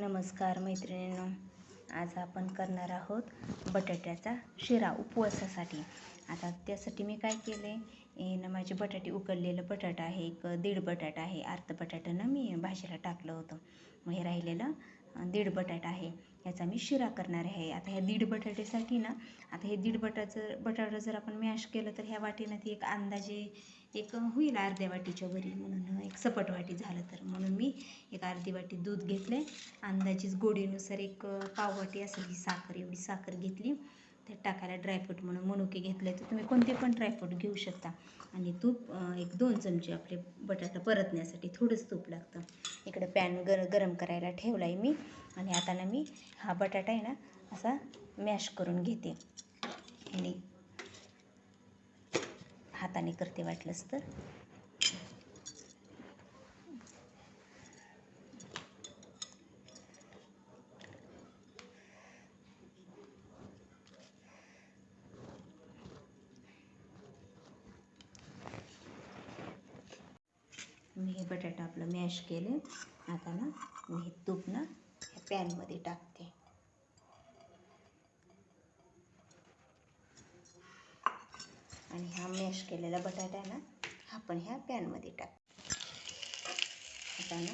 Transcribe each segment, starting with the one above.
नमस्कार मैत्रिणींनो. आज आपण करणार आहोत बटाट्याचा शिरा उपवासासाठी. आता त्यासाठी मी काय केलं आहे ना माझे बटाटे उकडलेलं बटाटा आहे एक दीड बटाटा आहे अर्ध बटाट्यानं मी भाजीला टाकलं होतं. मग हे राहिलेलं दीड बटाटा आहे. याचा मी शिरा करणार आहे. आता ह्या दीड बटाट्यासाठी ना आता हे दीड बटाचं बटाटा जर आपण मॅश केलं तर ह्या वाटीनं ती एक अंदाजे एक होईल अर्ध्या वाटीच्या वरी म्हणून एक सपट वाटी झालं तर. म्हणून मी एक अर्धी वाटी दूध घेतले अंदाजीच गोडीनुसार एक पाव वाटी असेल ही साखर एवढी साखर घेतली. त्यात टाकायला ड्रायफ्रूट म्हणून मनुके घेतले तर तुम्ही कोणते पण ड्रायफ्रूट घेऊ शकता. आणि तूप एक दोन चमचे आपले बटाटा परतण्यासाठी थोडंच तूप लागतं. इकडे पॅन गर गरम करायला ठेवला आहे मी. आणि आता ना मी हा बटाटा आहे ना असा मॅश करून घेते. आणि हाताने करते वाटलंच तर. मी हे बटाटा आपलं मॅश केले. आता ना मी हे तूप ना ह्या पॅनमध्ये टाकते. आणि हा मॅश केलेला बटाटा ना हा पण ह्या पॅनमध्ये टाक. आता ना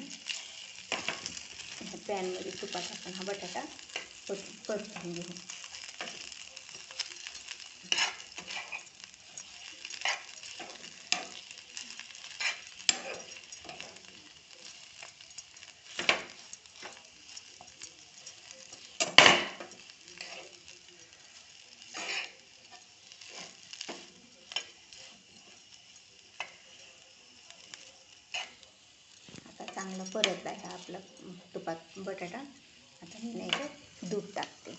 ह्या पॅनमध्ये तुपात आपण हा बटाटा परत परतून घेऊ. चांगलं परतला आहे आपला तुपात बटाटा? आता मी नाही का दूध टाकते.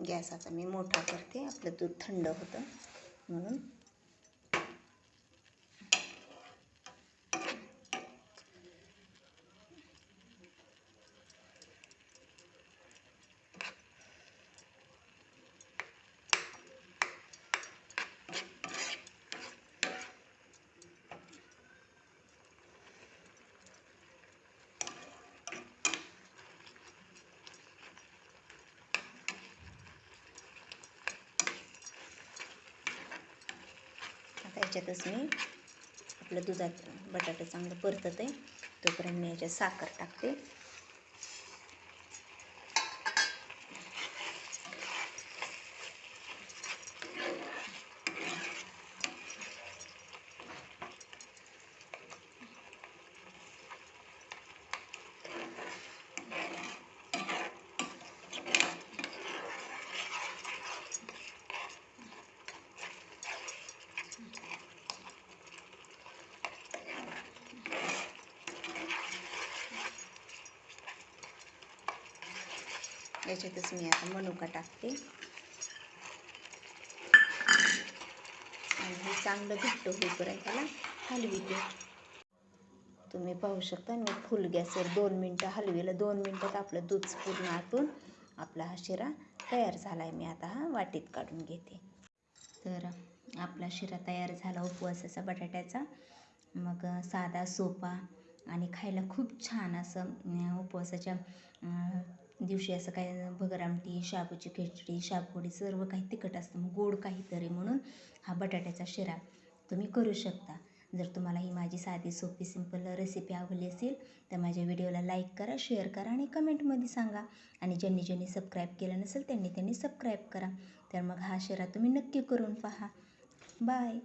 गॅस आता मी मोठा करते. आपलं दूध थंड होतं. म्हणून आता याच्यातच मी आपलं दुधात बटाटा चांगलं परतत आहे तोपर्यंत मी याच्यात साखर टाकते. याच्यातच मी आता मनुका टाकते. आणि हे चांगलं घट्ट होईपर्यंत त्याला हलविते तुम्ही पाहू शकता मी फुल गॅसवर दोन मिनटं हलविलं. दोन मिनटात आपलं दूध पूर्ण आटून आपला हा शिरा तयार झाला आहे मी आता हा वाटीत काढून घेते. तर आपला शिरा तयार झाला उपवासाचा बटाट्याचा. मग साधा सोपा आणि खायला खूप छान असं उपवासाच्या दिवशी असं काय भगर आमटी शाबूची खिचडी शाबगोडी सर्व काही तिखट असतं. मग गोड काहीतरी म्हणून हा बटाट्याचा शिरा तुम्ही करू शकता. जर तुम्हाला ही माझी साधी सोपी सिंपल रेसिपी आवडली असेल तर माझ्या व्हिडिओला लाईक करा शेअर करा आणि कमेंटमध्ये सांगा. आणि ज्यांनी ज्यांनी सबस्क्राईब केलं नसेल त्यांनी त्यांनी सबस्क्राईब करा. तर मग हा शिरा तुम्ही नक्की करून पहा. बाय